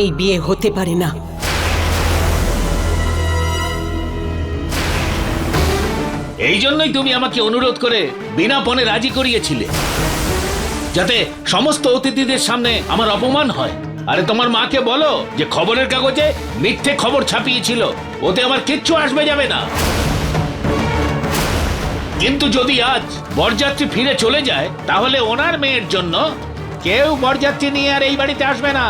এই বিয়ে হতে পারে না। এই জন্যই তুমি আমাকে অনুরোধ করে বিনা পণে রাজি করিয়েছিলে, যাতে সমস্ত অতিথিদের সামনে আমার অপমান হয়। আরে তোমার মাকে বলো যে খবরের কাগজে মিথ্যে খবর ছাপিয়েছিল, ওতে আমার কিচ্ছু আসবে যাবে না। কিন্তু যদি আজ বরযাত্রী ফিরে চলে যায়, তাহলে ওনার মেয়ের জন্য কেউ বরযাত্রী নিয়ে আর এই বাড়িতে আসবে না।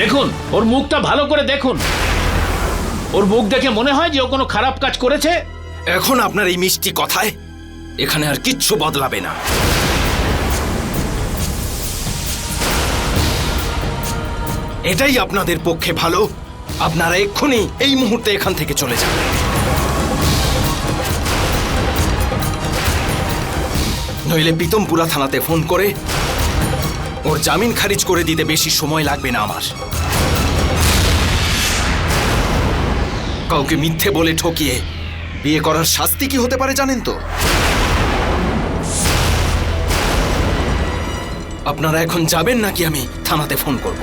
দেখুন, ওর মুখটা ভালো করে দেখুন। ওর মুখ দেখে মনে হয় যে ও কোনো খারাপ কাজ করেছে। এখন আপনার এই মিষ্টি কথায় এখানে আর কিচ্ছু বদলাবে না। এটাই আপনাদের পক্ষে ভালো। আপনারা এক্ষুনি এই মুহূর্তে এখান থেকে চলে যান। নইলে পিতমপুরা থানাতে ফোন করে ওর জামিন খারিজ করে দিতে বেশি সময় লাগবে না আমার। কাউকে মিথ্যে বলে ঠকিয়ে বিয়ে করার শাস্তি কি হতে পারে জানেন তো? আপনারা এখন যাবেন নাকি আমি থানাতে ফোন করব?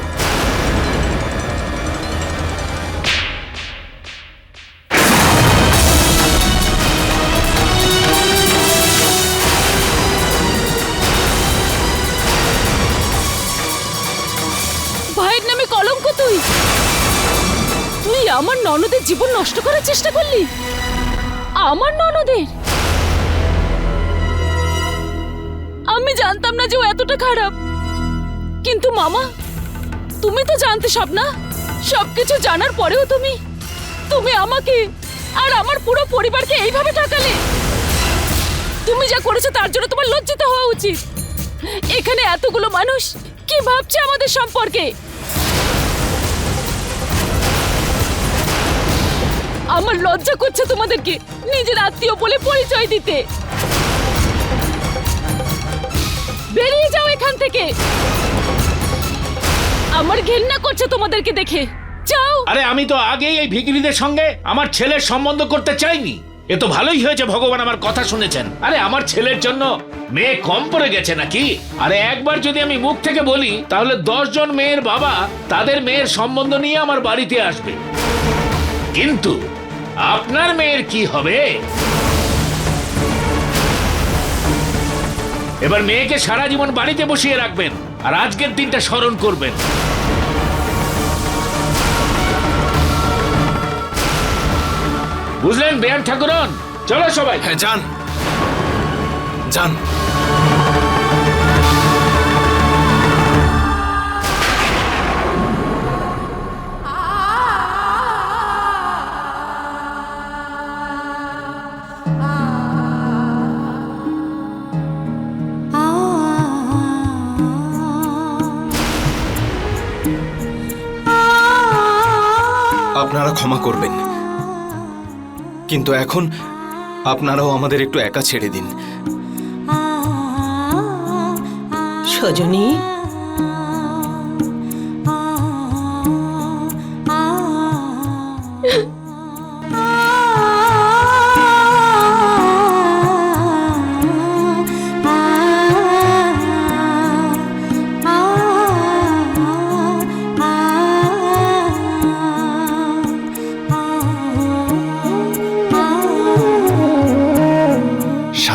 তুই? তুই আমার ননদের জীবন নষ্ট করার চেষ্টা করলি? আমার ননদের? আমি জানতাম না যে ও এতটা খারাপ। কিন্তু মামা, তুমি তো জানতে সব না? সবকিছু জানার পরেও তুমি তুমি আমাকে আর আমার পুরো পরিবারকে এইভাবে ঠকালে? তুমি যা করেছ তার জন্য তোমার লজ্জিত হওয়া উচিত। এখানে এতগুলো মানুষ কি ভাবছে আমাদের সম্পর্কে? আমার লজ্জা করছে তোমাদেরকে নিজের আত্মীয় বলে পরিচয় দিতে। বেরিয়ে যাও এখান থেকে। আমার ঘেন্না করছে তোমাদেরকে দেখে। যাও। আরে আমি তো আগেই এই ভিকিরিদের সঙ্গে আমার ছেলের সম্বন্ধ করতে চাইনি। এ তো ভালোই হয়েছে, ভগবান আমার কথা শুনেছেন। আরে আমার ছেলের জন্য মেয়ে কম পড়ে গেছে নাকি? আরে একবার যদি আমি মুখ থেকে বলি, তাহলে জন মেয়ের বাবা তাদের মেয়ের সম্বন্ধ নিয়ে আমার বাড়িতে আসবে। কিন্তু আপনার মেয়ের কি হবে? এবার মেয়েকে সারা জীবন বাড়িতে বসিয়ে রাখবেন আর আজকের দিনটা স্মরণ করবেন। বুঝলেন, বেয়ান ঠাকুরন? চলো সবাই। হ্যাঁ যান। যান। আপনারা ক্ষমা করবেন। কিন্তু এখন আপনারাও আমাদের একটু একা ছেড়ে দিন। সজনী?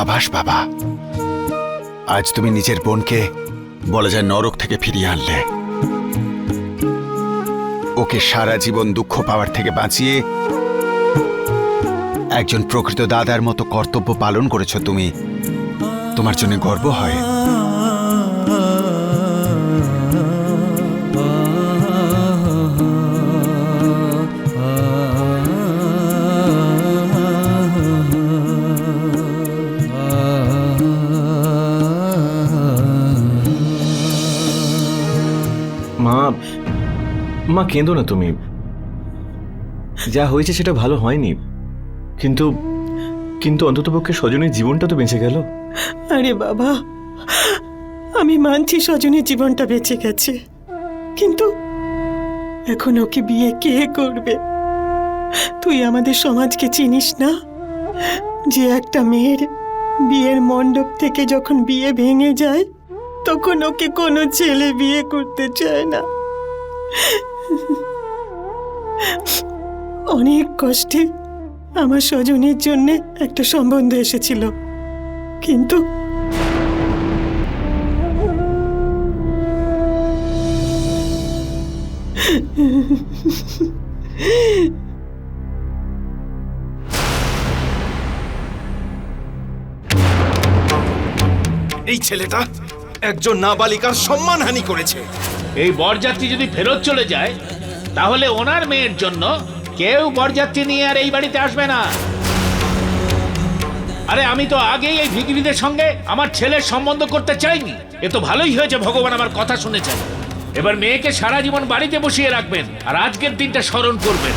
সাবাস বাবা। আজ তুমি নিজের বোনকে বলা যায় নরক থেকে ফিরিয়ে আনলে। ওকে সারা জীবন দুঃখ পাওয়ার থেকে বাঁচিয়ে একজন প্রকৃত দাদার মতো কর্তব্য পালন করেছ তুমি। তোমার জন্য গর্ব হয়। মা মা কেঁদো না তুমি। যা হয়েছে সেটা ভালো হয়নি। কিন্তু কিন্তু অন্ততপক্ষে স্বজনের জীবনটা তো বেঁচে গেল। আরে বাবা, আমি মানছি সজনের জীবনটা বেঁচে গেছে। কিন্তু এখন ওকে বিয়ে কে করবে? তুই আমাদের সমাজকে চিনিস না? যে একটা মেয়ের বিয়ের মণ্ডপ থেকে যখন বিয়ে ভেঙে যায় তখন ওকে কোনো ছেলে বিয়ে করতে চায় না। অনেক কষ্টে আমার স্বজনের জন্য একটা সম্বন্ধ এসেছিল। কিন্তু এই ছেলেটা একজন নাবালিকার সম্মানহানি করেছে। এই বরযাত্রী যদি ফেরত চলে যায়, তাহলে ওনার মেয়ের জন্য কেউ বরযাত্রী নিয়ে আর এই বাড়িতে আসবে না। আরে, আমি তো আগেই এই ভিকিরিদের সঙ্গে আমার ছেলের সম্বন্ধ করতে চাইনি। এ তো ভালোই হয়েছে, ভগবান আমার কথা শুনেছেন। এবার মেয়েকে সারা জীবন বাড়িতে বসিয়ে রাখবেন আর আজকের দিনটা স্মরণ করবেন।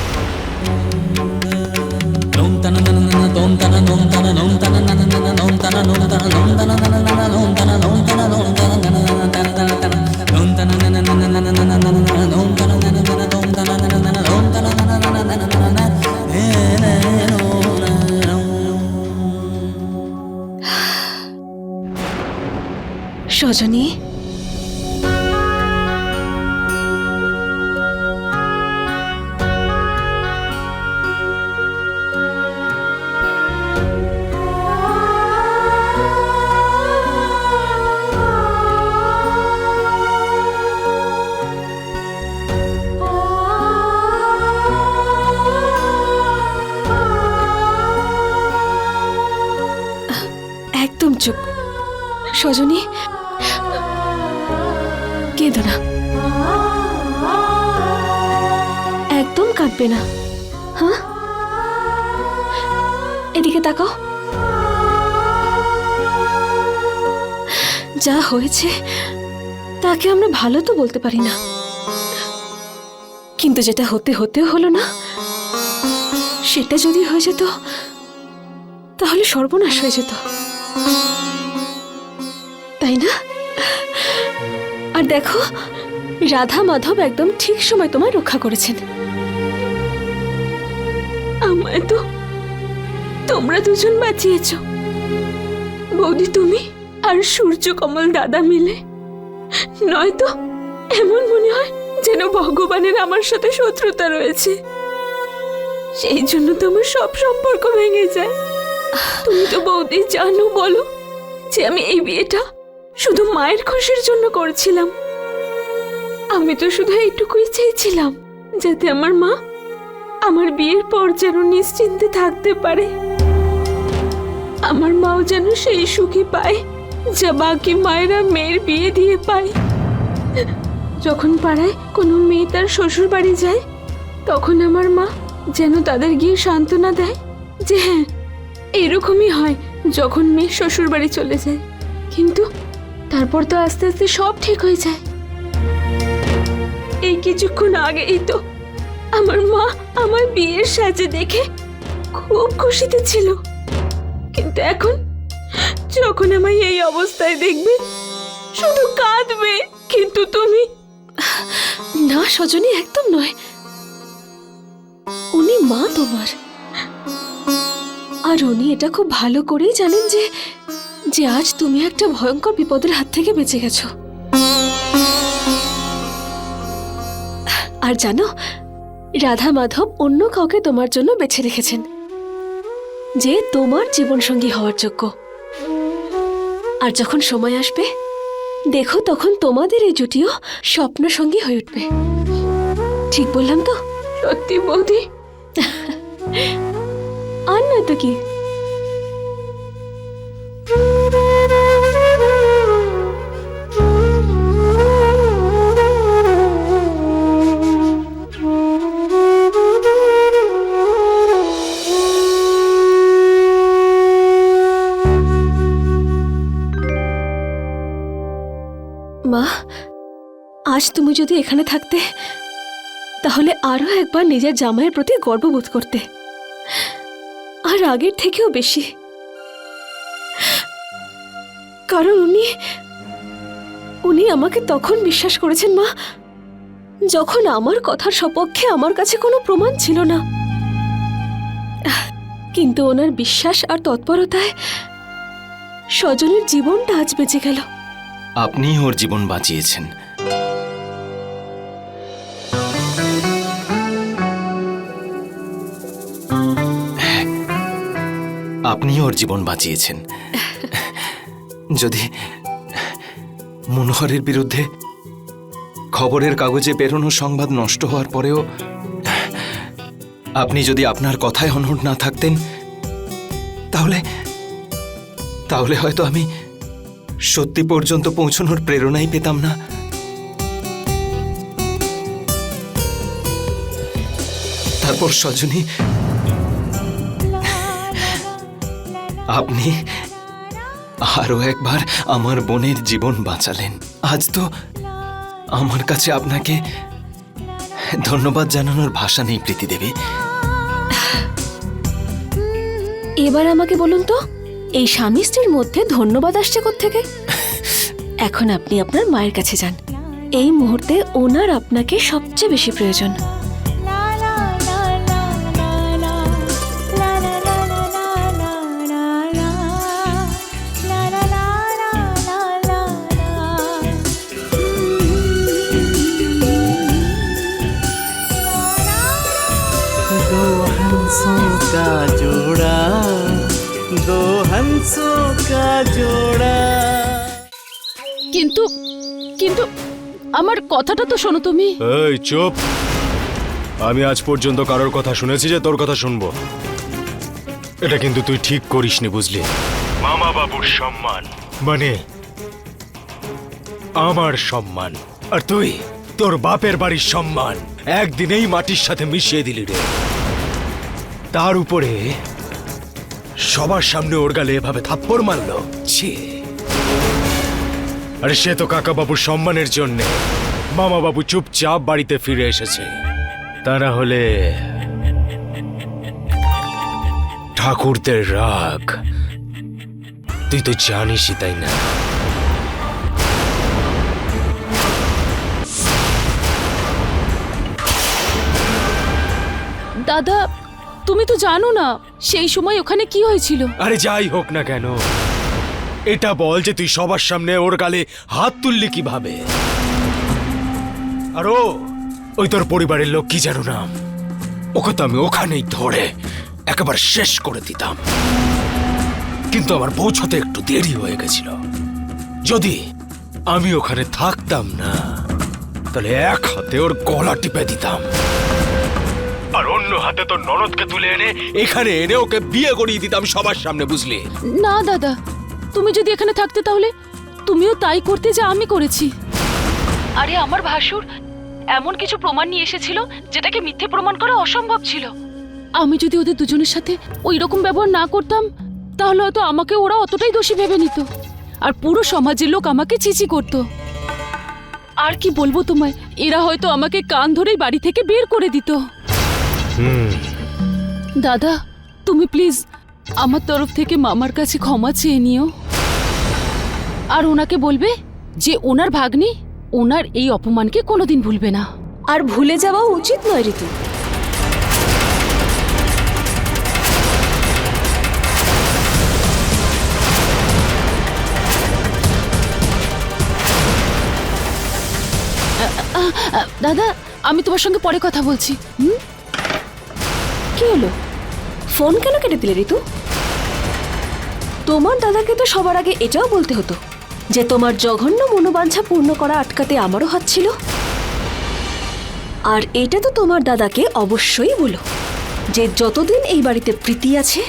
সজনী? কাঁদবে না। হ্যাঁ? এদিকে তাকাও। যা হয়েছে, তাকে আমরা ভালো তো বলতে পারি না। কিন্তু যেটা হতে হতেও হলো না, সেটা যদি হয়ে যেত, তাহলে সর্বনাশ হয়ে যেত। তাই না? আর দেখো, রাধা মাধব একদম ঠিক সময় তোমায় রক্ষা করেছেন। আমায় তোমরা দুজন বাঁচিয়েছ। বৌদি, তুমি আর সূর্য কমল দাদা মিলে। নয়তো এমন মনে হয় যেন ভগবানের আমার সাথে শত্রুতা রয়েছে। সেই জন্য তোমার সব সম্পর্ক ভেঙে যায়। তুমি তো বৌদি, জানো, বলো যে আমি এই বিয়েটা শুধু মায়ের খুশির জন্য করছিলাম। আমি তো শুধু এইটুকুই চেয়েছিলাম যাতে আমার মা আমার বিয়ের পর যেন নিশ্চিন্তে থাকতে পারে। আমার মাও যেন সেই সুখী পায়, যা বাকি মায়েরা মেয়ের বিয়ে দিয়ে পায়। যখন পাড়ায় কোনো মেয়ে তার শ্বশুর বাড়ি যায়, তখন আমার মা যেন তাদের গিয়ে সান্ত্বনা দেয় যে হ্যাঁ এরকমই হয় যখন মেয়ে শ্বশুর বাড়ি চলে যায়। কিন্তু তারপর তো আস্তে আস্তে সব ঠিক হয়ে যায়। এই কিছুক্ষণ আগেই তো আমার মা আমার বিয়ের সাজে দেখে খুব খুশিতে ছিল। কিন্তু এখন যখন আমায় এই অবস্থায় দেখবে, শুধু কাঁদবে। কিন্তু তুমি না, সজনী একদম নয়। উনি মা তোমার। আর উনি এটা খুব ভালো করেই জানেন যে যে আজ তুমি একটা ভয়ঙ্কর বিপদের হাত থেকে বেঁচে গেছো। আর জানো রাধা মাধব অন্য কাউকে তোমার জন্য বেছে রেখেছেন যে তোমার জীবনসঙ্গী হওয়ার যোগ্য। আর যখন সময় আসবে দেখো তখন তোমাদের এই জুটিও স্বপ্ন সঙ্গী হয়ে উঠবে। ঠিক বললাম তো? সত্যি বৌদি। আর নয় তো কি? যদি এখানে থাকতে, তাহলে আরও একবার নিজের জামাইয়ের প্রতি গর্ববোধ করতে। আর আগের থেকেও বেশি। কারণ উনি উনি আমাকে তখন বিশ্বাস করেছেন, মা, যখন আমার কথার সপক্ষে আমার কাছে কোনো প্রমাণ ছিল না। কিন্তু ওনার বিশ্বাস আর তৎপরতায় স্বজনের জীবনটা আজ বেঁচে গেল। আপনি ওর জীবন বাঁচিয়েছেন। আপনি ওর জীবন বাঁচিয়েছেন। যদি মনোহরের বিরুদ্ধে খবরের কাগজে বেরোনো সংবাদ নষ্ট হওয়ার পরেও আপনি যদি আপনার কথায় অনড় না থাকতেন, তাহলে তাহলে হয়তো আমি সত্যি পর্যন্ত পৌঁছানোর প্রেরণাই পেতাম না। তারপর সজনী আপনি আরও একবার আমার বোনের জীবন বাঁচালেন। আজ তো আমার কাছে আপনাকে ধন্যবাদ জানানোর ভাষা নেই, প্রীতি দেবী। এবার আমাকে বলুন তো, এই স্বামী স্ত্রীর মধ্যে ধন্যবাদ আসছে থেকে এখন আপনি আপনার মায়ের কাছে যান। এই মুহূর্তে ওনার আপনাকে সবচেয়ে বেশি প্রয়োজন। ঢাকা জোড়া। কিন্তু কিন্তু আমার কথাটা তো শোনো তুমি। এই চুপ। আমি আজ পর্যন্ত কারোর কথা শুনেছি যে তোর কথা শুনব। এটা কিন্তু তুই ঠিক করিসনি বুঝলি? মামা বাবুর সম্মান। মানে আমার সম্মান। আর তুই তোর বাপের বাড়ির সম্মান। একদিনেই মাটির সাথে মিশিয়ে দিলি রে। তার উপরে সবার সামনে ওর গালে এভাবে থাপ্পড় মারলো? ছি। আরে সে তো কাকা বাবুর সম্মানের জন্য। মামা বাবু চুপচাপ বাড়িতে ফিরে এসেছে। তা না হলে ঠাকুরদের রাগ। তুই তো জানিসই, তাই না? দাদা তুমি তো জানো না, সেই সময় ওখানে কি হয়েছিল। আরে যাই হোক না কেন। এটা বল যে তুই সবার সামনে ওর গালে হাত তুললি কীভাবে? আর ওই তোর পরিবারের লোক কি জানো না ওকে তো আমি ওখানেই ধরে একেবারে শেষ করে দিতাম। কিন্তু আমার পৌঁছতে একটু দেরি হয়ে গেছিল। যদি আমি ওখানে থাকতাম না, তাহলে এক হাতে ওর গলা টিপে দিতাম। আর অন্য হাতে তোর ননদকে তুলে এনে এখানে এনে ওকে বিয়ে করিয়ে দিতাম সবার সামনে বুঝলি? না দাদা। তুমি যদি এখানে থাকতে তাহলে তুমিও তাই করতে যা আমি করেছি। আরে আমার ভাসুর এমন কিছু প্রমাণ নিয়ে এসেছিল যেটাকে মিথ্যে প্রমাণ করা অসম্ভব ছিল। আমি যদি ওদের দুজনের সাথে ওই রকম ব্যবহার না করতাম তাহলে হয়তো আমাকে ওরা অতটাই দোষী ভেবে নিত। আর পুরো সমাজের লোক আমাকে চিচি করত। আর কি বলব তোমায় এরা হয়তো আমাকে কান ধরেই বাড়ি থেকে বের করে দিত। দাদা তুমি প্লিজ আমার তরফ থেকে মামার কাছে ক্ষমা চেয়ে নিও। আর ওনাকে বলবে যে ওনার ভাগ্নি ওনার এই অপমানকে কোনোদিন ভুলবে না। আর ভুলে যাওয়া উচিত নয় ঋতু। দাদা আমি তোমার সঙ্গে পরে কথা বলছি। হুম? কি হলো? ফোন কেন কেটে দিলে ঋতু? তোমার দাদাকে তো সবার আগে এটাও বলতে হতো যে তোমার জঘন্য মনোবাঞ্ছা পূর্ণ করা আটকাতে আমারও হাত ছিল। আর এটা তো তোমার দাদাকে অবশ্যই বলো যে যতদিন এই বাড়িতে প্রীতি আছে,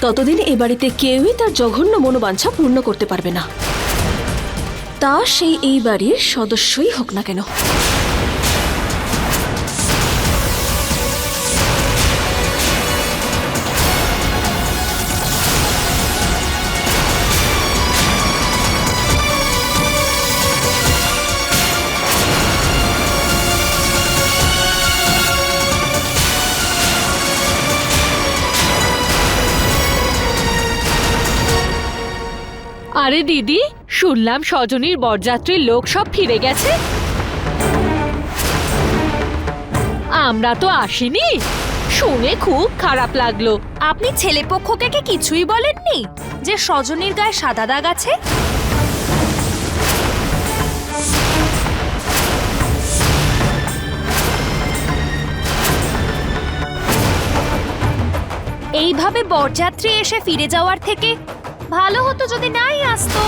ততদিন এই বাড়িতে কেউই তার জঘন্য মনোবাঞ্ছা পূর্ণ করতে পারবে না। তা সেই এই বাড়ির সদস্যই হোক না কেন। আরে দিদি, শুনলাম সজনীর বরযাত্রীর লোক সব ফিরে গেছে। আমরা তো আসিনি। শুনে খুব খারাপ লাগল। আপনি ছেলেপক্ষকে কি কিছুই বলেননি যে সজনীর গায়ে সাদা দাগ আছে? এইভাবে বরযাত্রী এসে ফিরে যাওয়ার থেকে ভালো হতো যদি নাই আসতো।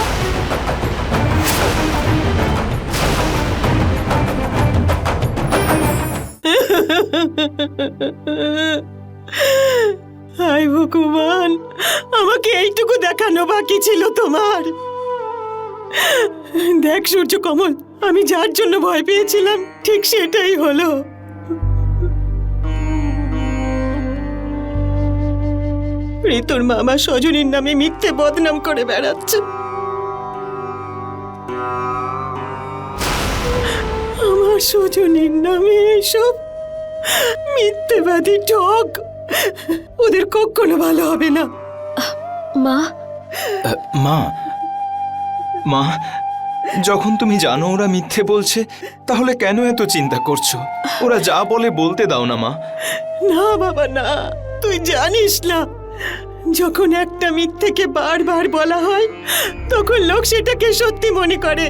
হায় ভগবান, আমাকে এইটুকু দেখানো বাকি ছিল তোমার। দেখ সূর্য কমল আমি যার জন্য ভয় পেয়েছিলাম, ঠিক সেটাই হলো। ঋতুর মামা সজনীর নামে মিথ্যে বদনাম করে বেড়াচ্ছে। আমার সজনীর নামে এইসব মিথ্যেবাদী ঠক ওদের কখনো ভালো হবে না। মা? মা? মা যখন তুমি জানো ওরা মিথ্যে বলছে তাহলে কেন এত চিন্তা করছ? ওরা যা বলে বলতে দাও না মা। না বাবা না তুই জানিস না। যখন একটা মিথ্যেকে বারবার বলা হয়, তখন লোক সেটাকে সত্যি মনে করে।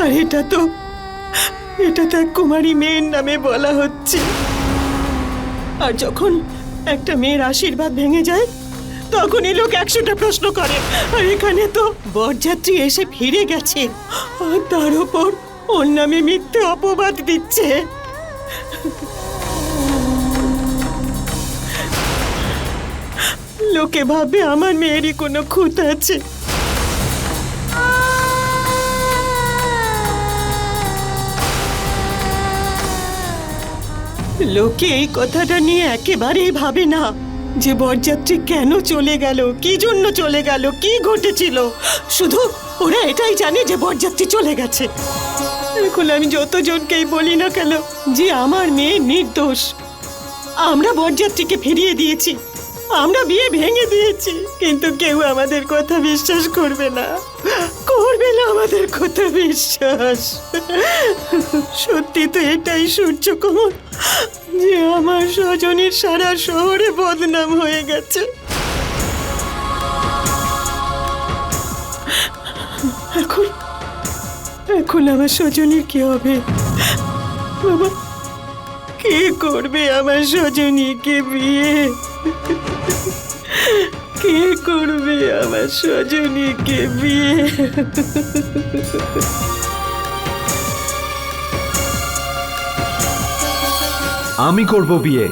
আর এটা তো এটা তো এক কুমারী মেয়ের নামে বলা হচ্ছে। আর যখন একটা মেয়ের আশীর্বাদ ভেঙে যায়, তখনই লোক একশোটা প্রশ্ন করে। আর এখানে তো বরযাত্রী এসে ফিরে গেছে, আর তার উপর ওর নামে মিথ্যে অপবাদ দিচ্ছে। লোকে ভাবে আমার মেয়েরই কোনো খুঁত আছে। লোকে এই কথাটা নিয়ে একেবারেই ভাবে না যে বরযাত্রী কেন চলে গেল, কি জন্য চলে গেল, কি ঘটেছিল। শুধু ওরা এটাই জানে যে বরযাত্রী চলে গেছে। এখন আমি যতজনকেই বলি না কেন, যে আমার মেয়ে নির্দোষ। আমরা বরযাত্রীকে ফিরিয়ে দিয়েছি। আমরা বিয়ে ভেঙে দিয়েছি, কিন্তু কেউ আমাদের কথা বিশ্বাস করবে না। করবে না আমাদের কথা বিশ্বাস। সত্যি তো এটাই সূর্য কমল যে আমার স্বজনের সারা শহরে বদনাম হয়ে গেছে। এখন এখন আমার স্বজনের কি হবে? কে করবে আমার স্বজনীকে বিয়ে? কে করবে আমার স্বজনীকে বিয়ে? আমি করব বিয়ে।